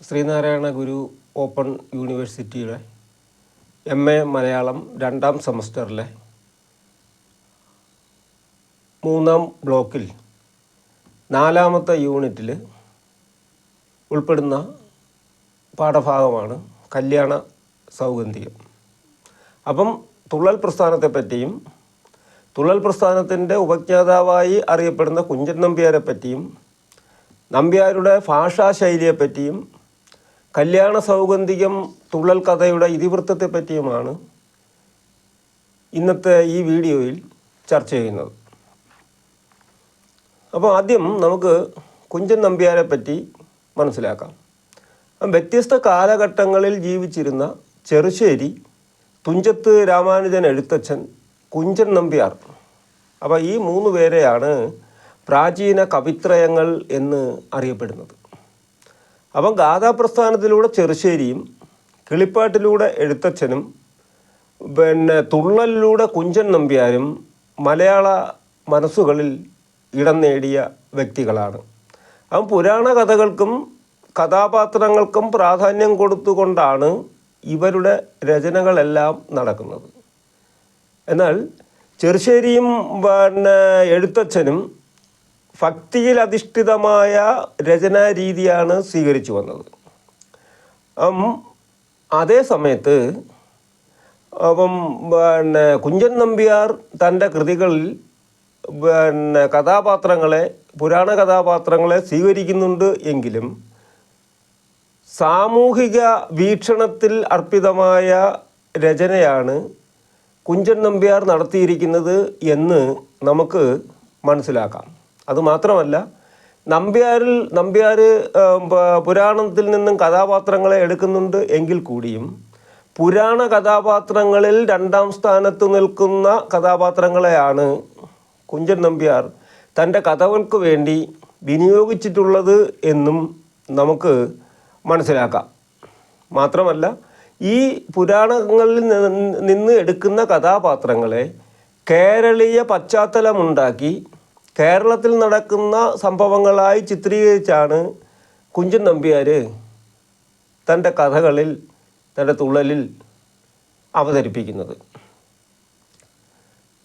Sreenarayana Guru open യൂണിവേഴ്സിറ്റിയുടെ M A Malayalam രണ്ടാം സെമസ്റ്ററിലെ മൂന്നാം ബ്ലോക്കിൽ നാലാമത്തെ യൂണിറ്റിൽ ഉൾപ്പെടുന്ന പാഠഭാഗമാണ് കല്യാണ സൗഗന്ധികം. അപ്പം തുള്ളൽ പ്രസ്ഥാനത്തെ പറ്റിയും തുള്ളൽ പ്രസ്ഥാനത്തിന്റെ ഉപജ്ഞാതാവായി അറിയപ്പെടുന്ന കുഞ്ചൻ നമ്പ്യാരെ പറ്റിയും നമ്പ്യാരുടെ ഭാഷാശൈലിയെപ്പറ്റിയും കല്യാണ സൗഗന്ധികം തുള്ളൽ കഥയുടെ ഇതിവൃത്തത്തെ പറ്റിയുമാണ് ഇന്നത്തെ ഈ വീഡിയോയിൽ ചർച്ച ചെയ്യുന്നത്. അപ്പോൾ ആദ്യം നമുക്ക് കുഞ്ചൻ നമ്പ്യാരെ പറ്റി മനസ്സിലാക്കാം. വ്യത്യസ്ത കാലഘട്ടങ്ങളിൽ ജീവിച്ചിരുന്ന ചെറുശ്ശേരി തുഞ്ചത്ത് രാമാനുജൻ എഴുത്തച്ഛൻ കുഞ്ചൻ നമ്പ്യാർ. അപ്പോൾ ഈ മൂന്ന് പേരെയാണ് പ്രാചീന കവിത്രയങ്ങൾ എന്ന് അറിയപ്പെടുന്നത്. അപ്പം ഗാഥാപ്രസ്ഥാനത്തിലൂടെ ചെറുശ്ശേരിയും കിളിപ്പാട്ടിലൂടെ എഴുത്തച്ഛനും പിന്നെ തുള്ളലിലൂടെ കുഞ്ചൻ നമ്പ്യാരും മലയാള മനസ്സുകളിൽ ഇടം നേടിയ വ്യക്തികളാണ്. അപ്പം പുരാണ കഥകൾക്കും കഥാപാത്രങ്ങൾക്കും പ്രാധാന്യം കൊടുത്തുകൊണ്ടാണ് ഇവരുടെ രചനകളെല്ലാം നടക്കുന്നത്. എന്നാൽ ചെറുശ്ശേരിയും പിന്നെ എഴുത്തച്ഛനും ഭക്തിയിൽ അധിഷ്ഠിതമായ രചനാ രീതിയാണ് സ്വീകരിച്ചു വന്നത്. അതേ സമയത്ത് അപ്പം പിന്നെ കുഞ്ചൻ നമ്പ്യാർ തന്റെ കൃതികളിൽ പിന്നെ കഥാപാത്രങ്ങളെ പുരാണ കഥാപാത്രങ്ങളെ സ്വീകരിക്കുന്നുണ്ട് എങ്കിലും സാമൂഹിക വീക്ഷണത്തിൽ അർപ്പിതമായ രചനയാണ് കുഞ്ചൻ നമ്പ്യാർ നടത്തിയിരിക്കുന്നത് എന്ന് നമുക്ക് മനസ്സിലാക്കാം. അതുമാത്രമല്ല നമ്പ്യാരിൽ നമ്പ്യാർ പുരാണത്തിൽ നിന്നും കഥാപാത്രങ്ങളെ എടുക്കുന്നുണ്ട് എങ്കിൽ കൂടിയും പുരാണ കഥാപാത്രങ്ങളിൽ രണ്ടാം സ്ഥാനത്ത് നിൽക്കുന്ന കഥാപാത്രങ്ങളെയാണ് കുഞ്ചൻ നമ്പ്യാർ തന്റെ കഥകൾക്ക് വേണ്ടി വിനിയോഗിച്ചിട്ടുള്ളത് എന്നും നമുക്ക് മനസ്സിലാക്കാം. മാത്രമല്ല ഈ പുരാണങ്ങളിൽ നിന്ന് എടുക്കുന്ന കഥാപാത്രങ്ങളെ കേരളീയ പശ്ചാത്തലമുണ്ടാക്കി കേരളത്തിൽ നടക്കുന്ന സംഭവങ്ങളായി ചിത്രീകരിച്ചാണ് കുഞ്ചൻ നമ്പ്യാർ തന്റെ കഥകളിൽ തന്റെ തുള്ളലിൽ അവതരിപ്പിക്കുന്നത്.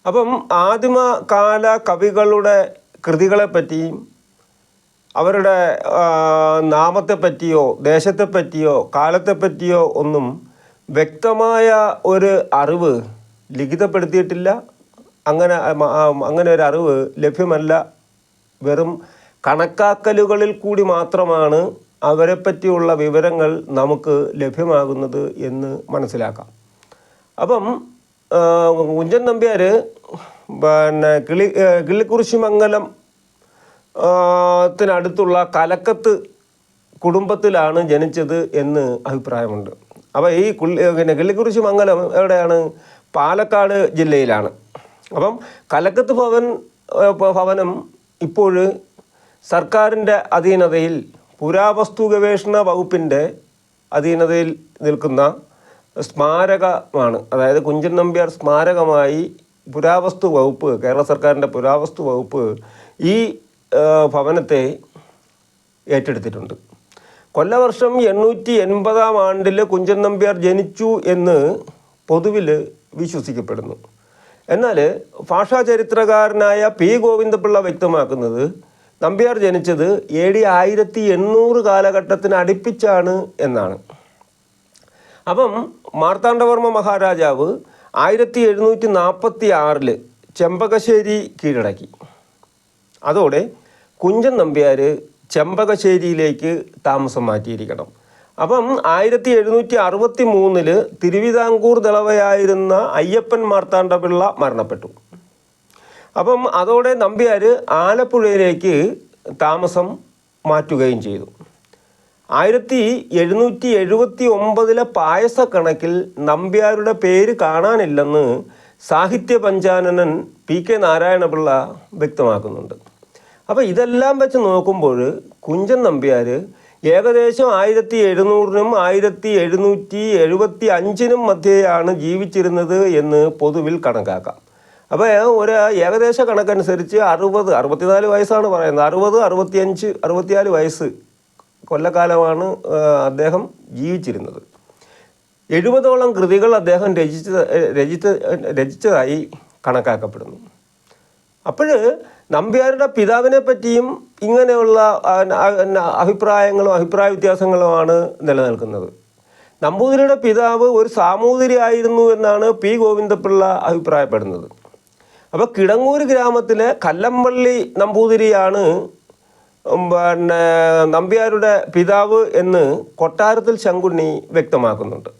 അപ്പം ആദിമകാല കവികളുടെ കൃതികളെപ്പറ്റിയും അവരുടെ നാമത്തെപ്പറ്റിയോ ദേശത്തെപ്പറ്റിയോ കാലത്തെപ്പറ്റിയോ ഒന്നും വ്യക്തമായ ഒരു അറിവ് ലിഖിതപ്പെടുത്തിയിട്ടില്ല. അങ്ങനെ അങ്ങനെ ഒരു അറിവ് ലഭ്യമല്ല. വെറും കണക്കാക്കലുകളിൽ കൂടി മാത്രമാണ് അവരെപ്പറ്റിയുള്ള വിവരങ്ങൾ നമുക്ക് ലഭ്യമാകുന്നത് എന്ന് മനസ്സിലാക്കാം. അപ്പം കുഞ്ചൻ നമ്പ്യാർ പിന്നെ കിളി ആ, കിള്ളിക്കുറിശിമംഗലം ത്തിനടുത്തുള്ള കലക്കത്ത് കുടുംബത്തിലാണ് ജനിച്ചത് എന്ന് അഭിപ്രായമുണ്ട്. അപ്പോൾ ഈ പിന്നെ കിള്ളിക്കുറിശി മംഗലം എവിടെയാണ്? പാലക്കാട് ജില്ലയിലാണ്. അപ്പം കലക്കത്ത് ഭവൻ ഭവനം ഇപ്പോൾ സർക്കാരിന്റെ അധീനതയിൽ പുരാവസ്തു ഗവേഷണ വകുപ്പിന്റെ അധീനതയിൽ നിൽക്കുന്ന സ്മാരകമാണ്. അതായത് കുഞ്ചൻ നമ്പ്യാർ സ്മാരകമായി പുരാവസ്തു വകുപ്പ് കേരള സർക്കാരിന്റെ പുരാവസ്തു വകുപ്പ് ഈ ഭവനത്തെ ഏറ്റെടുത്തിട്ടുണ്ട്. കൊല്ലവർഷം എണ്ണൂറ്റി എൺപതാം ആണ്ടിൽ കുഞ്ചൻ നമ്പ്യാർ ജനിച്ചു എന്ന് പൊതുവിൽ വിശ്വസിക്കപ്പെടുന്നു. എന്നാൽ ഭാഷാ ചരിത്രകാരനായ പി. ഗോവിന്ദപിള്ള വ്യക്തമാക്കുന്നത് നമ്പ്യാർ ജനിച്ചത് എ ഡി ആയിരത്തി എണ്ണൂറ് കാലഘട്ടത്തിന് അടുപ്പിച്ചാണ് എന്നാണ്. അപ്പം മാർത്താണ്ഡവർമ്മ മഹാരാജാവ് ആയിരത്തി എഴുന്നൂറ്റി നാൽപ്പത്തി ആറിൽ ചെമ്പകശ്ശേരി കീഴടക്കി. അതോടെ കുഞ്ചൻ നമ്പ്യാർ ചെമ്പകശ്ശേരിയിലേക്ക് താമസം മാറ്റിയിരിക്കണം. അപ്പം ആയിരത്തി എഴുന്നൂറ്റി അറുപത്തി മൂന്നിൽ തിരുവിതാംകൂർ ദളവയായിരുന്ന അയ്യപ്പൻ മാർത്താണ്ഡപിള്ള മരണപ്പെട്ടു. അപ്പം അതോടെ നമ്പ്യാർ ആലപ്പുഴയിലേക്ക് താമസം മാറ്റുകയും ചെയ്തു. ആയിരത്തി എഴുന്നൂറ്റി എഴുപത്തി ഒമ്പതിലെ പായസക്കണക്കിൽ നമ്പ്യാരുടെ പേര് കാണാനില്ലെന്ന് സാഹിത്യ പഞ്ചാനനൻ പി കെ നാരായണപിള്ള വ്യക്തമാക്കുന്നുണ്ട്. അപ്പോൾ ഇതെല്ലാം വെച്ച് നോക്കുമ്പോൾ കുഞ്ചൻ നമ്പ്യാർ ഏകദേശം ആയിരത്തി എഴുന്നൂറിനും ആയിരത്തി എഴുന്നൂറ്റി എഴുപത്തി അഞ്ചിനും മധ്യയാണ് ജീവിച്ചിരുന്നത് എന്ന് പൊതുവിൽ കണക്കാക്കാം. അപ്പോൾ ഒരു ഏകദേശ കണക്കനുസരിച്ച് അറുപത് അറുപത്തിനാല് വയസ്സാണ് പറയുന്നത്. അറുപത് അറുപത്തിയഞ്ച് അറുപത്തിനാല് വയസ്സ് കൊല്ലക്കാലമാണ് അദ്ദേഹം ജീവിച്ചിരുന്നത്. എഴുപതോളം കൃതികൾ അദ്ദേഹം രചിച്ച രചിച്ച രചിച്ചതായി കണക്കാക്കപ്പെടുന്നു. അപ്പോൾ നമ്പ്യാരുടെ പിതാവിനെ പറ്റിയും ഇങ്ങനെയുള്ള അഭിപ്രായങ്ങളും അഭിപ്രായ വ്യത്യാസങ്ങളുമാണ് നിലനിൽക്കുന്നത്. നമ്പൂതിരിയുടെ പിതാവ് ഒരു സാമൂതിരി ആയിരുന്നു എന്നാണ് പി. ഗോവിന്ദപിള്ള അഭിപ്രായപ്പെടുന്നത്. അപ്പോൾ കിടങ്ങൂർ ഗ്രാമത്തിലെ കല്ലമ്പള്ളി നമ്പൂതിരിയാണ് പിന്നെ നമ്പ്യാരുടെ പിതാവ് എന്ന് കൊട്ടാരത്തിൽ ശങ്കുണ്ണി വ്യക്തമാക്കുന്നുണ്ട്.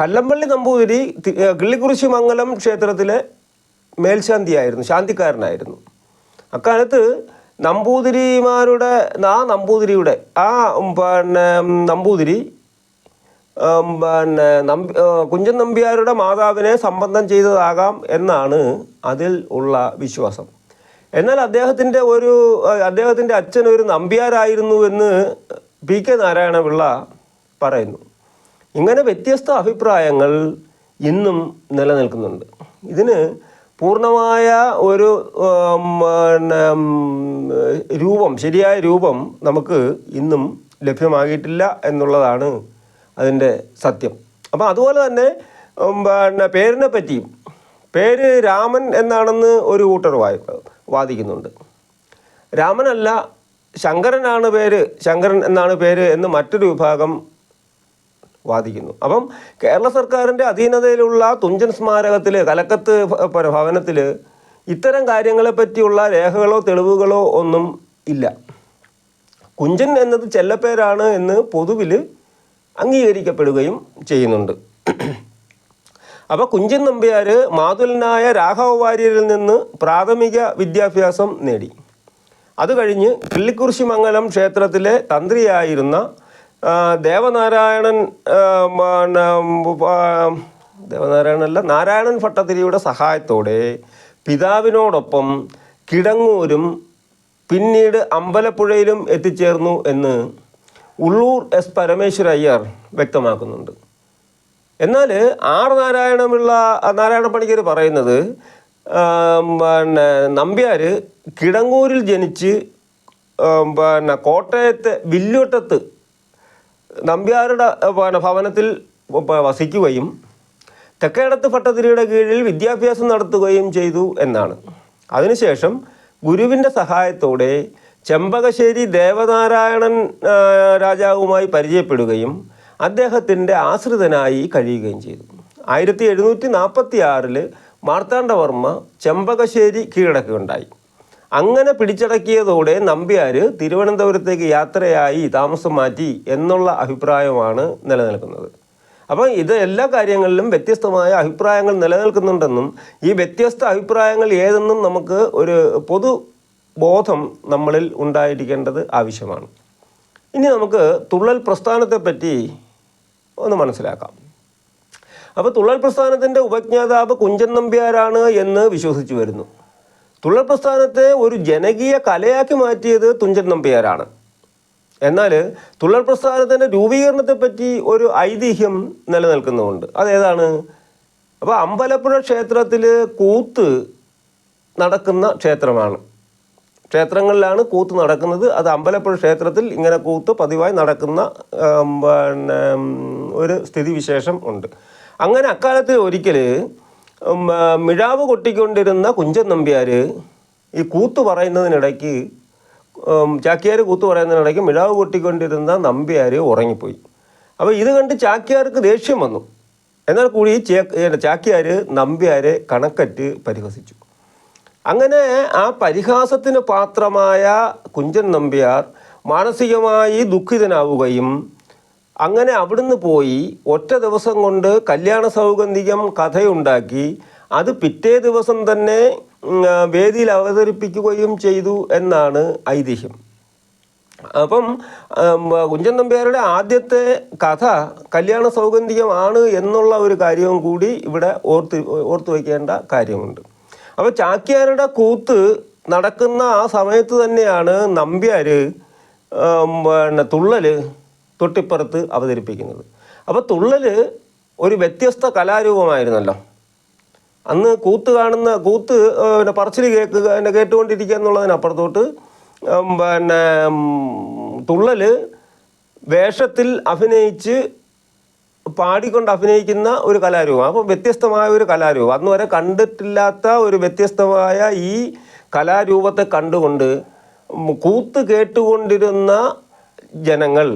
കല്ലമ്പള്ളി നമ്പൂതിരി കിള്ളിക്കുറിശി മംഗലം ക്ഷേത്രത്തിലെ മേൽശാന്തിയായിരുന്നു ശാന്തിക്കാരനായിരുന്നു. അക്കാലത്ത് നമ്പൂതിരിമാരുടെ ആ നമ്പൂതിരിയുടെ ആ പിന്നെ നമ്പൂതിരി പിന്നെ നമ്പി കുഞ്ചൻ നമ്പ്യാരുടെ മാതാവിനെ സംബന്ധം ചെയ്തതാകാം എന്നാണ് അതിൽ ഉള്ള വിശ്വാസം. എന്നാൽ അദ്ദേഹത്തിന്റെ ഒരു അദ്ദേഹത്തിന്റെ അച്ഛൻ ഒരു നമ്പ്യാരായിരുന്നു എന്ന് പി കെ നാരായണപിള്ള പറയുന്നു. ഇങ്ങനെ വ്യത്യസ്ത അഭിപ്രായങ്ങൾ ഇന്നും നിലനിൽക്കുന്നുണ്ട്. ഇതിന് പൂർണമായ ഒരു രൂപം ശരിയായ രൂപം നമുക്ക് ഇന്നും ലഭ്യമാകിയിട്ടില്ല എന്നുള്ളതാണ് അതിന്റെ സത്യം. അപ്പോൾ അതുപോലെ തന്നെ പിന്നെ പേരിനെ പറ്റിയും പേര് രാമൻ എന്നാണെന്ന് ഒരു കൂട്ടർ വായി വാദിക്കുന്നുണ്ട്. രാമനല്ല ശങ്കരനാണ് പേര് ശങ്കരൻ എന്നാണ് പേര് എന്ന് മറ്റൊരു വിഭാഗം വാദിക്കുന്നു. അപ്പം കേരള സർക്കാരിന്റെ അധീനതയിലുള്ള തുഞ്ചൻ സ്മാരകത്തിൽ കലക്കത്ത് ഭവനത്തിൽ ഇത്തരം കാര്യങ്ങളെപ്പറ്റിയുള്ള രേഖകളോ തെളിവുകളോ ഒന്നും ഇല്ല. കുഞ്ചൻ എന്നത് ചെല്ലപ്പേരാണ് എന്ന് പൊതുവിൽ അംഗീകരിക്കപ്പെടുകയും ചെയ്യുന്നുണ്ട്. അപ്പോൾ കുഞ്ചൻ നമ്പ്യാർ മാതുലനായ രാഘവ വാര്യരിൽ നിന്ന് പ്രാഥമിക വിദ്യാഭ്യാസം നേടി. അത് കഴിഞ്ഞ് കിള്ളിക്കുറിശി മംഗലം ക്ഷേത്രത്തിലെ തന്ത്രിയായിരുന്ന ദേവനാരായണൻ ദേവനാരായണല്ല നാരായണൻ ഭട്ടതിരിയുടെ സഹായത്തോടെ പിതാവിനോടൊപ്പം കിടങ്ങൂരും പിന്നീട് അമ്പലപ്പുഴയിലും എത്തിച്ചേർന്നു എന്ന് ഉള്ളൂർ എസ് പരമേശ്വര അയ്യർ വ്യക്തമാക്കുന്നുണ്ട്. എന്നാൽ ആർ നാരായണമുള്ള നാരായണ പണിക്കർ പറയുന്നത് പിന്നെ നമ്പ്യാർ കിടങ്ങൂരിൽ ജനിച്ച് പിന്നെ കോട്ടയത്തെ വില്ലുവട്ടത്ത് നമ്പ്യാരുടെ ഭവനത്തിൽ വസിക്കുകയും തെക്കേടത്ത് ഭട്ടതിരിയുടെ കീഴിൽ വിദ്യാഭ്യാസം നടത്തുകയും ചെയ്തു എന്നാണ്. അതിനുശേഷം ഗുരുവിന്റെ സഹായത്തോടെ ചെമ്പകശ്ശേരി ദേവനാരായണൻ രാജാവുമായി പരിചയപ്പെടുകയും അദ്ദേഹത്തിന്റെ ആശ്രിതനായി കഴിയുകയും ചെയ്തു. ആയിരത്തി എഴുന്നൂറ്റി നാൽപ്പത്തി ആറിൽ മാർത്താണ്ഡവർമ്മ ചെമ്പകശ്ശേരി കീഴടക്കുകയുണ്ടായി. അങ്ങനെ പിടിച്ചടക്കിയതോടെ നമ്പ്യാർ തിരുവനന്തപുരത്തേക്ക് യാത്രയായി താമസം മാറ്റി എന്നുള്ള അഭിപ്രായമാണ് നിലനിൽക്കുന്നത്. അപ്പം ഇത് എല്ലാ കാര്യങ്ങളിലും വ്യത്യസ്തമായ അഭിപ്രായങ്ങൾ നിലനിൽക്കുന്നുണ്ടെന്നും ഈ വ്യത്യസ്ത അഭിപ്രായങ്ങൾ ഏതെന്നും നമുക്ക് ഒരു പൊതു ബോധം നമ്മളിൽ ഉണ്ടായിരിക്കേണ്ടത് ആവശ്യമാണ്. ഇനി നമുക്ക് തുള്ളൽ പ്രസ്ഥാനത്തെപ്പറ്റി ഒന്ന് മനസ്സിലാക്കാം. അപ്പോൾ തുള്ളൽ പ്രസ്ഥാനത്തിന്റെ ഉപജ്ഞാതാവ് കുഞ്ചൻ നമ്പ്യാരാണ് എന്ന് വിശ്വസിച്ചു വരുന്നു. തുള്ളൽ പ്രസ്ഥാനത്തെ ഒരു ജനകീയ കലയാക്കി മാറ്റിയത് തുഞ്ചൻ നമ്പ്യാരാണ്. എന്നാൽ തുള്ളൽ പ്രസ്ഥാനത്തിന്റെ രൂപീകരണത്തെപ്പറ്റി ഒരു ഐതിഹ്യം നിലനിൽക്കുന്നുമുണ്ട്. അതേതാണ്? അപ്പോൾ അമ്പലപ്പുഴ ക്ഷേത്രത്തിൽ കൂത്ത് നടക്കുന്ന ക്ഷേത്രമാണ്. ക്ഷേത്രങ്ങളിലാണ് കൂത്ത് നടക്കുന്നത്. അത് അമ്പലപ്പുഴ ക്ഷേത്രത്തിൽ ഇങ്ങനെ കൂത്ത് പതിവായി നടക്കുന്ന പിന്നെ ഒരു സ്ഥിതിവിശേഷം ഉണ്ട്. അങ്ങനെ അക്കാലത്ത് ഒരിക്കൽ മിഴാവ് കൊട്ടിക്കൊണ്ടിരുന്ന കുഞ്ചൻ നമ്പ്യാർ ഈ കൂത്ത് പറയുന്നതിനിടയ്ക്ക് ചാക്യാർ കൂത്ത് പറയുന്നതിനിടയ്ക്ക് മിഴാവ് കൊട്ടിക്കൊണ്ടിരുന്ന നമ്പ്യാർ ഉറങ്ങിപ്പോയി. അപ്പോൾ ഇത് കണ്ട് ചാക്യാർക്ക് ദേഷ്യം വന്നു. എന്നാൽ കൂടി ചാക്യാർ നമ്പ്യാരെ കണക്കറ്റ് പരിഹസിച്ചു. അങ്ങനെ ആ പരിഹാസത്തിന് പാത്രമായ കുഞ്ചൻ നമ്പ്യാർ മാനസികമായി ദുഃഖിതനാവുകയും അങ്ങനെ അവിടുന്ന് പോയി ഒറ്റ ദിവസം കൊണ്ട് കല്യാണ സൗഗന്ധികം കഥയുണ്ടാക്കി. അത് പിറ്റേ ദിവസം തന്നെ വേദിയിൽ അവതരിപ്പിക്കുകയും ചെയ്തു എന്നാണ് ഐതിഹ്യം. അപ്പം കുഞ്ചൻ നമ്പ്യാരുടെ ആദ്യത്തെ കഥ കല്യാണ സൗഗന്ധികമാണ് എന്നുള്ള ഒരു കാര്യവും കൂടി ഇവിടെ ഓർത്ത് ഓർത്തു വയ്ക്കേണ്ട കാര്യമുണ്ട്. അപ്പോൾ ചാക്യാരുടെ കൂത്ത് നടക്കുന്ന ആ സമയത്ത് തന്നെയാണ് നമ്പ്യാർ പിന്നെ തുള്ളൽ തൊട്ടിപ്പുറത്ത് അവതരിപ്പിക്കുന്നത്. അപ്പോൾ തുള്ളൽ ഒരു വ്യത്യസ്ത കലാരൂപമായിരുന്നല്ലോ. അന്ന് കൂത്ത് കാണുന്ന കൂത്ത് പിന്നെ പറച്ചിൽ കേൾക്കുക പിന്നെ കേട്ടുകൊണ്ടിരിക്കുക എന്നുള്ളതിനപ്പുറത്തോട്ട് പിന്നെ തുള്ളൽ വേഷത്തിൽ അഭിനയിച്ച് പാടിക്കൊണ്ട് അഭിനയിക്കുന്ന ഒരു കലാരൂപം. അപ്പോൾ വ്യത്യസ്തമായ ഒരു കലാരൂപം. അന്ന് വരെ കണ്ടിട്ടില്ലാത്ത ഒരു വ്യത്യസ്തമായ ഈ കലാരൂപത്തെ കണ്ടുകൊണ്ട് കൂത്ത് കേട്ടുകൊണ്ടിരുന്ന ജനങ്ങൾ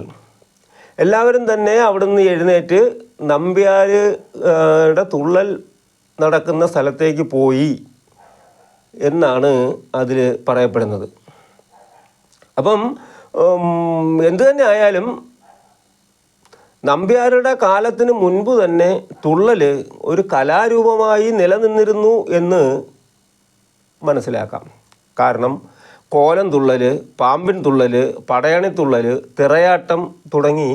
എല്ലാവരും തന്നെ അവിടുന്ന് എഴുന്നേറ്റ് നമ്പ്യാരുടെ തുള്ളൽ നടക്കുന്ന സ്ഥലത്തേക്ക് പോയി എന്നാണ് അതിൽ പറയപ്പെടുന്നത്. അപ്പം എന്തു തന്നെ ആയാലും നമ്പ്യാരുടെ കാലത്തിന് മുൻപ് തന്നെ തുള്ളൽ ഒരു കലാരൂപമായി നിലനിന്നിരുന്നു എന്ന് മനസ്സിലാക്കാം. കാരണം കോലം തുള്ളൽ പാമ്പിൻ തുള്ളൽ പടയണി തുള്ളൽ തിറയാട്ടം തുടങ്ങി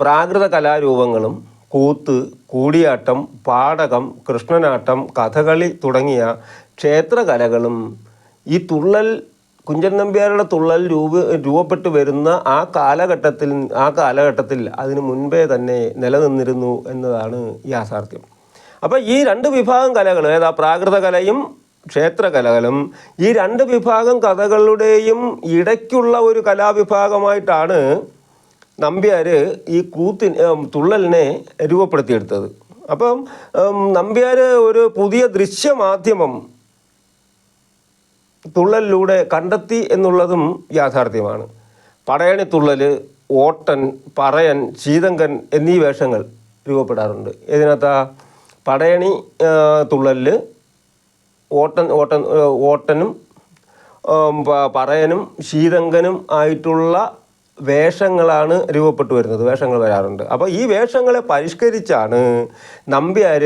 പ്രാകൃത കലാരൂപങ്ങളും കൂത്ത് കൂടിയാട്ടം പാടകം കൃഷ്ണനാട്ടം കഥകളി തുടങ്ങിയ ക്ഷേത്രകലകളും ഈ തുള്ളൽ കുഞ്ചൻ നമ്പ്യാരുടെ തുള്ളൽ രൂപ രൂപപ്പെട്ടു വരുന്ന ആ കാലഘട്ടത്തിൽ ആ കാലഘട്ടത്തിൽ അതിനു മുൻപേ തന്നെ നിലനിന്നിരുന്നു എന്നതാണ് യാഥാർത്ഥ്യം. അപ്പോൾ ഈ രണ്ട് വിഭാഗം കലകൾ ഏതാ പ്രാകൃത കലയും ക്ഷേത്രകലകളും ഈ രണ്ട് വിഭാഗം കഥകളുടെയും ഇടയ്ക്കുള്ള ഒരു കലാവിഭാഗമായിട്ടാണ് നമ്പ്യാർ ഈ കൂത്തിന് ഏം, തുള്ളലിനെ രൂപപ്പെടുത്തിയെടുത്തത്. അപ്പം നമ്പ്യാർ ഒരു പുതിയ ദൃശ്യമാധ്യമം തുള്ളലിലൂടെ കണ്ടെത്തി എന്നുള്ളതും യാഥാർത്ഥ്യമാണ്. പടയണി തുള്ളൽ ഓട്ടൻ പറയൻ ചീതങ്കൻ എന്നീ വേഷങ്ങൾ രൂപപ്പെടാറുണ്ട്. ഇതിനകത്ത് പടയണി തുള്ളലിൽ ഓട്ടൻ ഓട്ടൻ ഓട്ടനും പറയനും ശീതങ്കനും ആയിട്ടുള്ള വേഷങ്ങളാണ് രൂപപ്പെട്ടു വരുന്നത് വേഷങ്ങൾ വരാറുണ്ട്. അപ്പോൾ ഈ വേഷങ്ങളെ പരിഷ്കരിച്ചാണ് നമ്പ്യാർ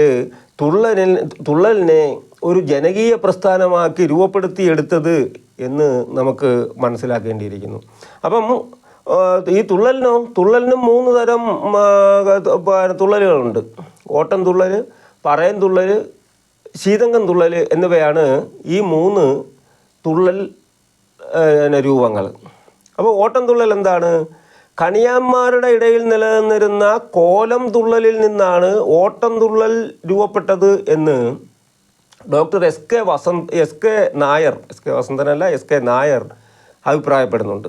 തുള്ളലിൽ തുള്ളലിനെ ഒരു ജനകീയ പ്രസ്ഥാനമാക്കി രൂപപ്പെടുത്തിയെടുത്തത് എന്ന് നമുക്ക് മനസ്സിലാക്കേണ്ടിയിരിക്കുന്നു. അപ്പം ഈ തുള്ളലിനോ തുള്ളലിനും മൂന്ന് തരം തുള്ളലുകളുണ്ട്. ഓട്ടം തുള്ളൽ പറയൻ തുള്ളൽ ശീതങ്കം തുള്ളൽ എന്നിവയാണ് ഈ മൂന്ന് തുള്ളൽ രൂപങ്ങൾ. അപ്പോൾ ഓട്ടം തുള്ളൽ എന്താണ്? കണിയാന്മാരുടെ ഇടയിൽ നിലനിന്നിരുന്ന കോലം തുള്ളലിൽ നിന്നാണ് ഓട്ടം തുള്ളൽ രൂപപ്പെട്ടത് എന്ന് doctor S K Vasanth S K Nair S K വസന്തനല്ല S K Nair അഭിപ്രായപ്പെടുന്നുണ്ട്.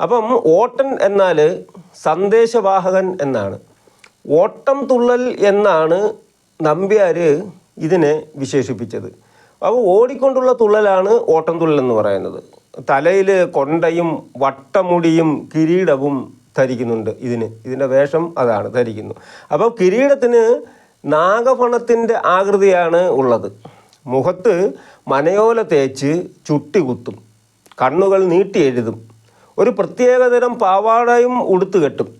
അപ്പം ഓട്ടൻ എന്നാൽ സന്ദേശവാഹകൻ എന്നാണ്. ഓട്ടം തുള്ളൽ എന്നാണ് നമ്പ്യാർ ഇതിനെ വിശേഷിപ്പിച്ചത്. അപ്പോൾ ഓടിക്കൊണ്ടുള്ള തുള്ളലാണ് ഓട്ടം തുള്ളൽ എന്ന് പറയുന്നത്. തലയിൽ കൊണ്ടയും വട്ടമുടിയും കിരീടവും ധരിക്കുന്നുണ്ട് ഇതിന്. ഇതിന്റെ വേഷം അതാണ് ധരിക്കുന്നു. അപ്പോൾ കിരീടത്തിന് നാഗഫണത്തിന്റെ ആകൃതിയാണ് ഉള്ളത്. മുഖത്ത് മനയോല തേച്ച് ചുട്ടി കുത്തും. കണ്ണുകൾ നീട്ടി എഴുതും. ഒരു പ്രത്യേകതരം പാവാടയും ഉടുത്തുകെട്ടും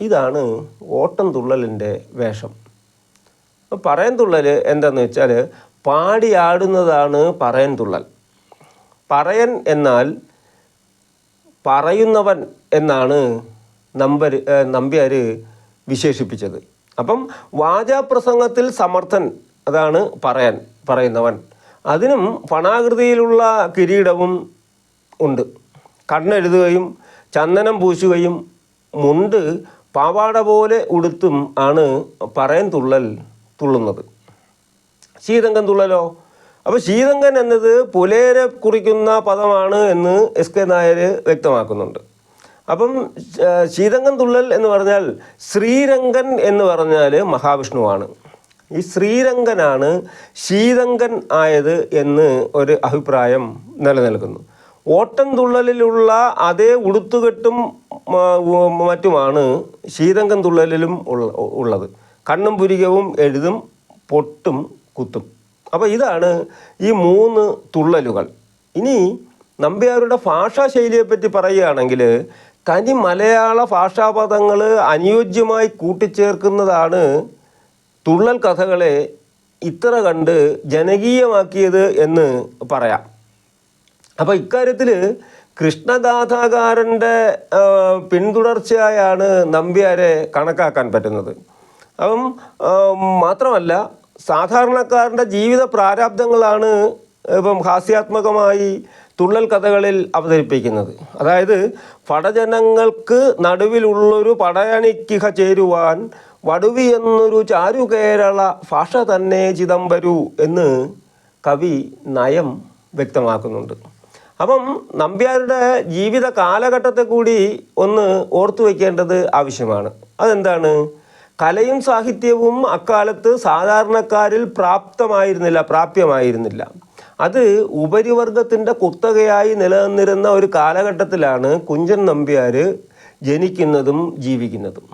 ഇതാണ് ഓട്ടം തുള്ളലിന്റെ വേഷം. പറയൻ തുള്ളൽ എന്താണെന്ന് വെച്ചാൽ പാടിയാടുന്നതാണ് പറയൻ തുള്ളൽ. പറയൻ എന്നാൽ പറയുന്നവൻ എന്നാണ് നമ്പർ നമ്പ്യാർ വിശേഷിപ്പിച്ചത്. അപ്പം വാചാപ്രസംഗത്തിൽ സമർത്ഥൻ അതാണ് പറയാൻ പറയുന്നവൻ. അതിനും പണാകൃതിയിലുള്ള കിരീടവും ഉണ്ട്. കണ്ണെഴുതുകയും ചന്ദനം പൂശുകയും മുണ്ട് പാവാട പോലെ ഉടുത്തും ആണ് പറയൻ തുള്ളൽ തുള്ളുന്നത്. ശീതങ്കൻ തുള്ളലോ? അപ്പോൾ ശീതങ്കൻ എന്നത് പുലേരെ കുറിക്കുന്ന പദമാണ് എന്ന് എസ് കെ നായർ വ്യക്തമാക്കുന്നുണ്ട്. അപ്പം ശീതങ്കൻ തുള്ളൽ എന്ന് പറഞ്ഞാൽ ശ്രീരംഗൻ എന്ന് പറഞ്ഞാൽ മഹാവിഷ്ണുവാണ്. ഈ ശ്രീരംഗനാണ് ശീതങ്കൻ ആയത് എന്ന് ഒരു അഭിപ്രായം നിലനിൽക്കുന്നു. ഓട്ടം തുള്ളലിലുള്ള അതേ ഉടുത്തുകെട്ടും മറ്റുമാണ് ശീതങ്കൻ തുള്ളലിലും ഉള്ളത്. കണ്ണും പുരികവും എഴുതും പൊട്ടും കുത്തും. അപ്പോൾ ഇതാണ് ഈ മൂന്ന് തുള്ളലുകൾ. ഇനി നമ്പ്യാരുടെ ഭാഷാ ശൈലിയെപ്പറ്റി പറയുകയാണെങ്കിൽ തനി മലയാള ഭാഷാപദങ്ങൾ അനുയോജ്യമായി കൂട്ടിച്ചേർക്കുന്നതാണ് തുള്ളൽ കഥകളെ ഇത്ര കണ്ട് ജനകീയമാക്കിയത് എന്ന് പറയാം. അപ്പോൾ ഇക്കാര്യത്തിൽ കൃഷ്ണഗാഥാകാരന്റെ പിന്തുടർച്ചയായാണ് നമ്പ്യാരെ കണക്കാക്കാൻ പറ്റുന്നത്. അപ്പം മാത്രമല്ല സാധാരണക്കാരന്റെ ജീവിത പ്രാരാബ്ദങ്ങളാണ് ഇപ്പം ഹാസ്യാത്മകമായി തുള്ളൽ കഥകളിൽ അവതരിപ്പിക്കുന്നത്. അതായത് പടജനങ്ങൾക്ക് നടുവിലുള്ളൊരു പടയണിക്കിഹ ചേരുവാൻ വടുവി എന്നൊരു ചാരുകേരള ഭാഷ തന്നെ ചിദംബരു എന്ന് കവി നയം വ്യക്തമാക്കുന്നുണ്ട്. അപ്പം നമ്പ്യാരുടെ ജീവിത കാലഘട്ടത്തെ കൂടി ഒന്ന് ഓർത്തു വയ്ക്കേണ്ടത് ആവശ്യമാണ്. അതെന്താണ്? കലയും സാഹിത്യവും അക്കാലത്ത് സാധാരണക്കാരിൽ പ്രാപ്തമായിരുന്നില്ല പ്രാപ്യമായിരുന്നില്ല. അത് ഉപരിവർഗത്തിന്റെ കുത്തകയായി നിലനിന്നിരുന്ന ഒരു കാലഘട്ടത്തിലാണ് കുഞ്ചൻ നമ്പ്യാർ ജനിക്കുന്നതും ജീവിക്കുന്നതും.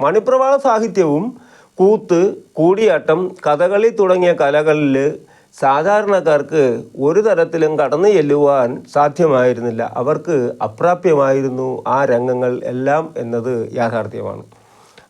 മണിപ്രവാള സാഹിത്യവും കൂത്ത് കൂടിയാട്ടം കഥകളി തുടങ്ങിയ കലകളിൽ സാധാരണക്കാർക്ക് ഒരു തരത്തിലും കടന്നു ചെല്ലുവാൻ സാധ്യമായിരുന്നില്ല. അവർക്ക് അപ്രാപ്യമായിരുന്നു ആ രംഗങ്ങൾ എല്ലാം എന്നത് യാഥാർത്ഥ്യമാണ്.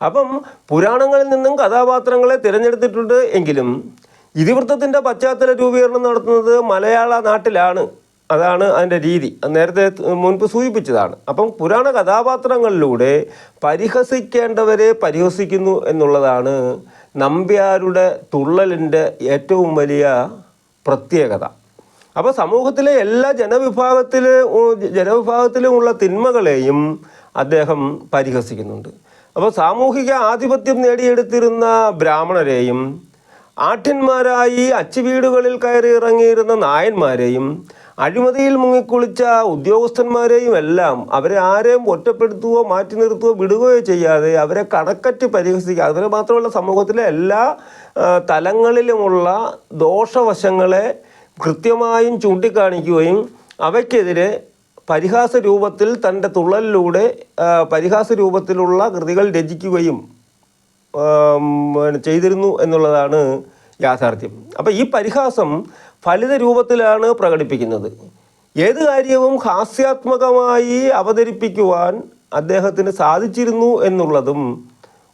അപ്പം പുരാണങ്ങളിൽ നിന്നും കഥാപാത്രങ്ങളെ തിരഞ്ഞെടുത്തിട്ടുണ്ട് എങ്കിലും ഇതിവൃത്തത്തിന്റെ പശ്ചാത്തല രൂപീകരണം നടത്തുന്നത് മലയാള നാട്ടിലാണ്. അതാണ് അതിന്റെ രീതി. നേരത്തെ മുൻപ് സൂചിപ്പിച്ചതാണ്. അപ്പം പുരാണ കഥാപാത്രങ്ങളിലൂടെ പരിഹസിക്കേണ്ടവരെ പരിഹസിക്കുന്നു എന്നുള്ളതാണ് നമ്പ്യാരുടെ തുള്ളലിന്റെ ഏറ്റവും വലിയ പ്രത്യേകത. അപ്പോൾ സമൂഹത്തിലെ എല്ലാ ജനവിഭാഗത്തിലെ ജനവിഭാഗത്തിലുമുള്ള തിന്മകളെയും അദ്ദേഹം പരിഹസിക്കുന്നുണ്ട്. അപ്പോൾ സാമൂഹിക ആധിപത്യം നേടിയെടുത്തിരുന്ന ബ്രാഹ്മണരെയും ആഠ്യന്മാരായി അച്ചുവീടുകളിൽ കയറി ഇറങ്ങിയിരുന്ന നായന്മാരെയും അഴിമതിയിൽ മുങ്ങിക്കുളിച്ച ഉദ്യോഗസ്ഥന്മാരെയും എല്ലാം അവരെ ആരെയും ഒറ്റപ്പെടുത്തുകയോ മാറ്റി നിർത്തുകയോ വിടുകയോ ചെയ്യാതെ അവരെ കണക്കറ്റ് പരിഹസിക്കുക. അതിന് മാത്രമല്ല സമൂഹത്തിലെ എല്ലാ തലങ്ങളിലുമുള്ള ദോഷവശങ്ങളെ കൃത്യമായും ചൂണ്ടിക്കാണിക്കുകയും അവയ്ക്കെതിരെ പരിഹാസ രൂപത്തിൽ തന്റെ തുള്ളലിലൂടെ പരിഹാസ രൂപത്തിലുള്ള കൃതികൾ രചിക്കുകയും ചെയ്തിരുന്നു എന്നുള്ളതാണ് യാഥാർത്ഥ്യം. അപ്പോൾ ഈ പരിഹാസം ഫലിത രൂപത്തിലാണ് പ്രകടിപ്പിക്കുന്നത്. ഏത് കാര്യവും ഹാസ്യാത്മകമായി അവതരിപ്പിക്കുവാൻ അദ്ദേഹത്തിന് സാധിച്ചിരുന്നു എന്നുള്ളതും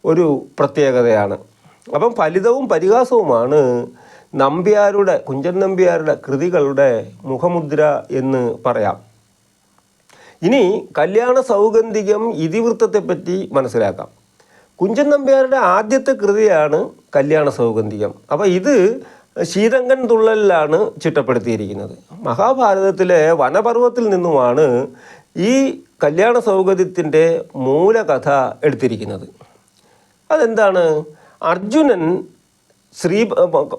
ഒരു പ്രത്യേകതയാണ്. അപ്പം ഫലിതവും പരിഹാസവുമാണ് നമ്പ്യാരുടെ കുഞ്ചൻ നമ്പ്യാരുടെ കൃതികളുടെ മുഖമുദ്ര എന്ന് പറയാം. ഇനി കല്യാണ സൗഗന്ധികം ഇതിവൃത്തത്തെപ്പറ്റി മനസ്സിലാക്കാം. കുഞ്ചൻ നമ്പ്യാരുടെ ആദ്യത്തെ കൃതിയാണ് കല്യാണ സൗഗന്ധികം. അപ്പോൾ ഇത് ശീതങ്കൻ തുള്ളലിലാണ് ചിട്ടപ്പെടുത്തിയിരിക്കുന്നത്. മഹാഭാരതത്തിലെ വനപർവത്തിൽ നിന്നുമാണ് ഈ കല്യാണ സൗഗന്ധ്യത്തിന്റെ മൂലകഥ എടുത്തിരിക്കുന്നത്. അതെന്താണ്? അർജുനൻ ശ്രീ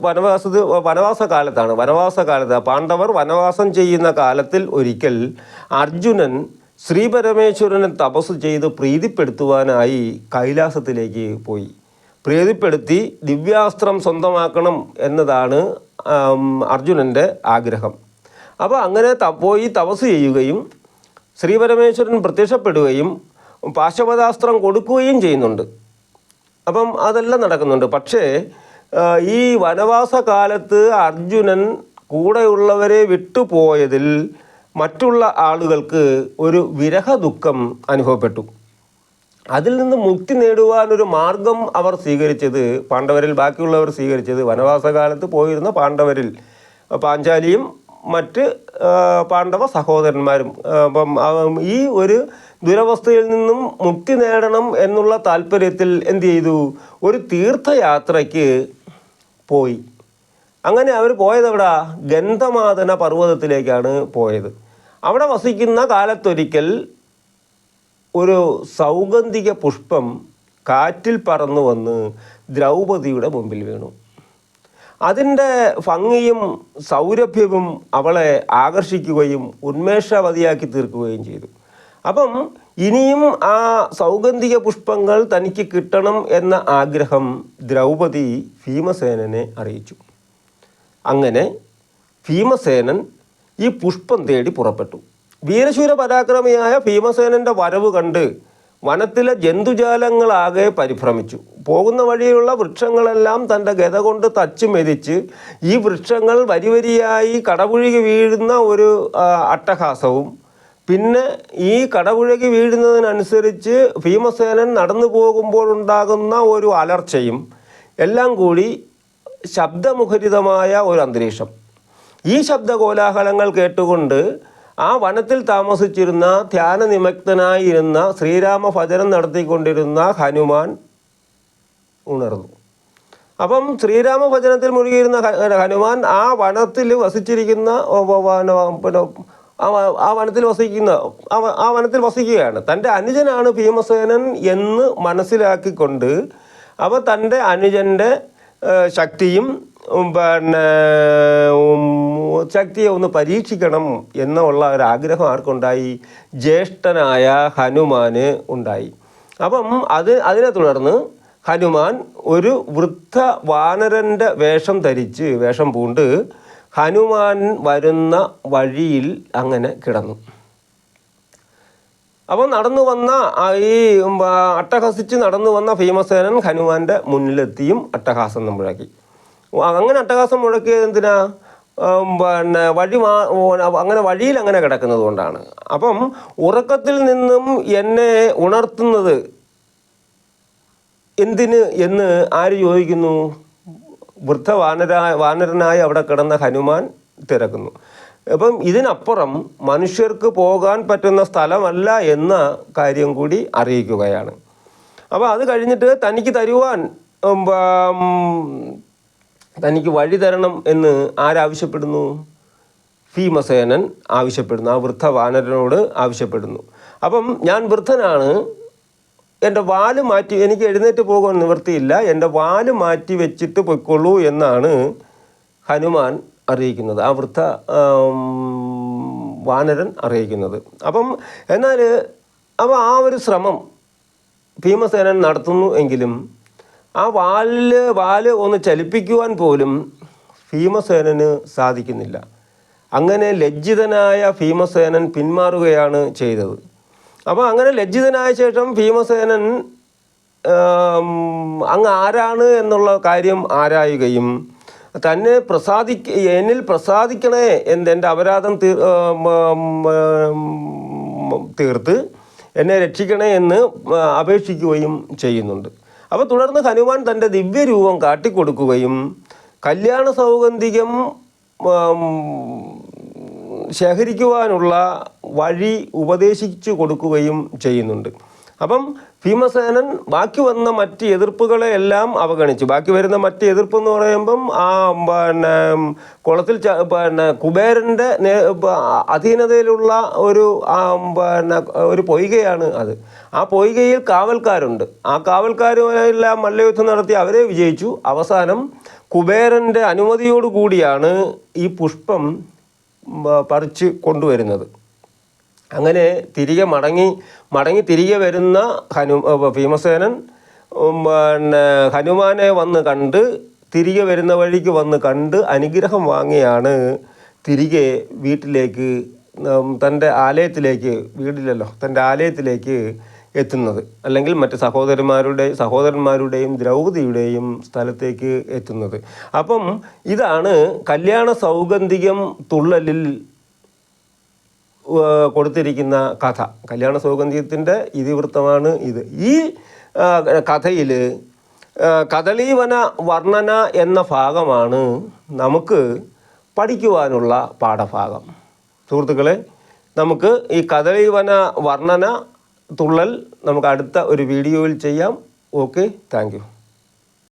വനവാസ വനവാസ കാലത്താണ്. വനവാസ കാലത്ത് പാണ്ഡവർ വനവാസം ചെയ്യുന്ന കാലത്തിൽ ഒരിക്കൽ അർജുനൻ ശ്രീ പരമേശ്വരനെ തപസ് ചെയ്ത് പ്രീതിപ്പെടുത്തുവാനായി കൈലാസത്തിലേക്ക് പോയി. പ്രീതിപ്പെടുത്തി ദിവ്യാസ്ത്രം സ്വന്തമാക്കണം എന്നതാണ് അർജുനന്റെ ആഗ്രഹം. അപ്പോൾ അങ്ങനെ ത പോയി തപസ് ചെയ്യുകയും ശ്രീ പരമേശ്വരൻ പ്രത്യക്ഷപ്പെടുകയും പാശവതാസ്ത്രം കൊടുക്കുകയും ചെയ്യുന്നുണ്ട്. അപ്പം അതെല്ലാം നടക്കുന്നുണ്ട്. പക്ഷേ ഈ വനവാസ കാലത്ത് അർജുനൻ കൂടെയുള്ളവരെ വിട്ടുപോയതിൽ മറ്റുള്ള ആളുകൾക്ക് ഒരു വിരഹ ദുഃഖം അനുഭവപ്പെട്ടു. അതിൽ നിന്ന് മുക്തി നേടുവാൻ ഒരു മാർഗം അവർ സ്വീകരിച്ചത് പാണ്ഡവരിൽ ബാക്കിയുള്ളവർ സ്വീകരിച്ചത് വനവാസകാലത്ത് പോയിരുന്ന പാണ്ഡവരിൽ. പാഞ്ചാലിയും മറ്റ് പാണ്ഡവ സഹോദരന്മാരും അപ്പം ഈ ഒരു ദുരവസ്ഥയിൽ നിന്നും മുക്തി നേടണം എന്നുള്ള താല്പര്യത്തിൽ എന്ത് ചെയ്തു? ഒരു തീർത്ഥയാത്രയ്ക്ക് പോയി. അങ്ങനെ അവർ പോയത് എവിടാ ഗന്ധമാതന പർവതത്തിലേക്കാണ് പോയത്. അവിടെ വസിക്കുന്ന കാലത്തൊരിക്കൽ ഒരു സൗഗന്ധിക പുഷ്പം കാറ്റിൽ പറന്നു വന്ന് ദ്രൗപതിയുടെ മുമ്പിൽ വീണു. അതിന്റെ ഭംഗിയും സൗരഭ്യവും അവളെ ആകർഷിക്കുകയും ഉന്മേഷവതിയാക്കി തീർക്കുകയും ചെയ്തു. അപ്പം ഇനിയും ആ സൗഗന്ധിക പുഷ്പങ്ങൾ തനിക്ക് കിട്ടണം എന്ന ആഗ്രഹം ദ്രൗപദി ഭീമസേനനെ അറിയിച്ചു. അങ്ങനെ ഭീമസേനൻ ഈ പുഷ്പം തേടി പുറപ്പെട്ടു. വീരശൂര പരാക്രമിയായ ഭീമസേനന്റെ വരവ് കണ്ട് വനത്തിലെ ജന്തുജാലങ്ങളാകെ പരിഭ്രമിച്ചു. പോകുന്ന വഴിയിലുള്ള വൃക്ഷങ്ങളെല്ലാം തന്റെ ഗത കൊണ്ട് തച്ചു മെതിച്ച് ഈ വൃക്ഷങ്ങൾ വരിവരിയായി കടപുഴകി വീഴുന്ന ഒരു അട്ടഹാസവും. പിന്നെ ഈ കടപുഴകി വീഴുന്നതിനനുസരിച്ച് ഭീമസേനൻ നടന്നു പോകുമ്പോഴുണ്ടാകുന്ന ഒരു അലർച്ചയും എല്ലാം കൂടി ശബ്ദമുഖരിതമായ ഒരു അന്തരീക്ഷം. ഈ ശബ്ദകോലാഹലങ്ങൾ കേട്ടുകൊണ്ട് ആ വനത്തിൽ താമസിച്ചിരുന്ന ധ്യാന നിമഗ്നായിരുന്ന ശ്രീരാമ ഭജനം നടത്തിക്കൊണ്ടിരുന്ന ഹനുമാൻ ഉണർന്നു. അപ്പം ശ്രീരാമ ഭജനത്തിൽ മുഴുകിയിരുന്ന ഹനുമാൻ ആ വനത്തിൽ വസിച്ചിരിക്കുന്ന പിന്നെ ആ വനത്തിൽ വസിക്കുന്ന ആ വനത്തിൽ വസിക്കുകയാണ്. തന്റെ അനുജനാണ് ഭീമസേനൻ എന്ന് മനസ്സിലാക്കിക്കൊണ്ട് അവ തന്റെ അനുജന്റെ ശക്തിയും പിന്നെ ശക്തിയെ ഒന്ന് പരീക്ഷിക്കണം എന്നുള്ള ഒരാഗ്രഹം ആർക്കുണ്ടായി? ജ്യേഷ്ഠനായ ഹനുമാന് ഉണ്ടായി. അപ്പം അത് അതിനെ തുടർന്ന് ഹനുമാൻ ഒരു വൃദ്ധ വാനരന്റെ വേഷം ധരിച്ച് വേഷം പൂണ്ട് ഹനുമാൻ വരുന്ന വഴിയിൽ അങ്ങനെ കിടന്നു. അപ്പോൾ നടന്നു വന്ന ഈ അട്ടഹസിച്ച് നടന്നു വന്ന ഭീമസേനൻ ഹനുമാന്റെ മുന്നിലെത്തിയും അട്ടഹാസം മുഴക്കി. അങ്ങനെ അട്ടഹാസം മുഴക്കിയത് എന്തിനാ? പിന്നെ വഴി മാ അങ്ങനെ വഴിയിൽ അങ്ങനെ കിടക്കുന്നത് കൊണ്ടാണ്. അപ്പം ഉറക്കത്തിൽ നിന്നും എന്നെ ഉണർത്തുന്നത് എന്തിന് എന്ന് ആര് ചോദിക്കുന്നു? വൃദ്ധ വാനരായ വാനരനായി അവിടെ കിടന്ന ഹനുമാൻ തിരക്കുന്നു. അപ്പം ഇതിനപ്പുറം മനുഷ്യർക്ക് പോകാൻ പറ്റുന്ന സ്ഥലമല്ല എന്ന കാര്യം കൂടി അറിയിക്കുകയാണ്. അപ്പോൾ അത് കഴിഞ്ഞിട്ട് തനിക്ക് തരുവാൻ തനിക്ക് വഴി തരണം എന്ന് ആരാവശ്യപ്പെടുന്നു? ഭീമസേനൻ ആവശ്യപ്പെടുന്നു. ആ വൃദ്ധ വാനരനോട് ആവശ്യപ്പെടുന്നു. അപ്പം ഞാൻ വൃദ്ധനാണ്. എന്റെ വാൽ മാറ്റി എനിക്ക് എഴുന്നേറ്റ് പോകാൻ നിവൃത്തിയില്ല. എന്റെ വാൽ മാറ്റി വെച്ചിട്ട് പൊയ്ക്കൊള്ളൂ എന്നാണ് ഹനുമാൻ അറിയിക്കുന്നത്. ആ വൃദ്ധ വാനരൻ അറിയിക്കുന്നത്. അപ്പം എന്നാൽ അപ്പോൾ ആ ഒരു ശ്രമം ഭീമസേനൻ നടത്തുന്നു എങ്കിലും ആ വാലിൽ വാൽ ഒന്ന് ചലിപ്പിക്കുവാൻ പോലും ഭീമസേനന് സാധിക്കുന്നില്ല. അങ്ങനെ ലജ്ജിതനായ ഭീമസേനൻ പിന്മാറുകയാണ് ചെയ്തത്. അപ്പോൾ അങ്ങനെ ലജ്ജിതനായ ശേഷം ഭീമസേനൻ അങ്ങ് ആരാണ് എന്നുള്ള കാര്യം ആരായുകയും തന്നെ പ്രസാദിക്ക എന്നിൽ പ്രസാദിക്കണേ എന്ത് എന്റെ അപരാധം തീ ആം, ആം, ആം, തീർത്ത് എന്നെ രക്ഷിക്കണേ എന്ന് അപേക്ഷിക്കുകയും ചെയ്യുന്നുണ്ട്. അപ്പോൾ തുടർന്ന് ഹനുമാൻ തന്റെ ദിവ്യരൂപം കാട്ടിക്കൊടുക്കുകയും കല്യാണ സൗഗന്ധികം ശേഖരിക്കുവാനുള്ള വഴി ഉപദേശിച്ചു കൊടുക്കുകയും ചെയ്യുന്നുണ്ട്. അപ്പം ഭീമസേനൻ ബാക്കി വന്ന മറ്റ് എതിർപ്പുകളെ എല്ലാം അവഗണിച്ചു. ബാക്കി വരുന്ന മറ്റ് എതിർപ്പ് എന്ന് പറയുമ്പം ആ പിന്നെ കുളത്തിൽ പിന്നെ കുബേരന്റെ അധീനതയിലുള്ള ഒരു പിന്നെ ഒരു പൊയ്കയാണ് അത്. ആ പൊയ്കയിൽ കാവൽക്കാരുണ്ട്. ആ കാവൽക്കാരുമെല്ലാം മല്ലയുദ്ധം നടത്തി അവരെ വിജയിച്ചു. അവസാനം കുബേരന്റെ അനുമതിയോടു കൂടിയാണ് ഈ പുഷ്പം പറിച്ച് കൊണ്ടുവരുന്നത്. അങ്ങനെ തിരികെ മടങ്ങി മടങ്ങി തിരികെ വരുന്ന ഹനു ഭീമസേനൻ പിന്നെ ഹനുമാനെ വന്ന് കണ്ട് തിരികെ വരുന്ന വഴിക്ക് വന്ന് കണ്ട് അനുഗ്രഹം വാങ്ങിയാണ് തിരികെ വീട്ടിലേക്ക് തന്റെ ആലയത്തിലേക്ക് വീടില്ലല്ലോ തന്റെ ആലയത്തിലേക്ക് എത്തുന്നത്. അല്ലെങ്കിൽ മറ്റ് സഹോദരന്മാരുടെ സഹോദരന്മാരുടെയും ദ്രൗപതിയുടെയും സ്ഥലത്തേക്ക് എത്തുന്നത്. അപ്പം ഇതാണ് കല്യാണ സൗഗന്ധികം തുള്ളലിൽ കൊടുത്തിരിക്കുന്ന കഥ. കല്യാണ സൗഗന്ധ്യത്തിന്റെ ഇതിവൃത്തമാണ് ഇത്. ഈ കഥയിൽ കദളീവന വർണന എന്ന ഭാഗമാണ് നമുക്ക് പഠിക്കുവാനുള്ള പാഠഭാഗം. സുഹൃത്തുക്കളെ നമുക്ക് ഈ കദളീവന വർണന തുള്ളൽ നമുക്ക് അടുത്ത ഒരു വീഡിയോയിൽ ചെയ്യാം. Okay thank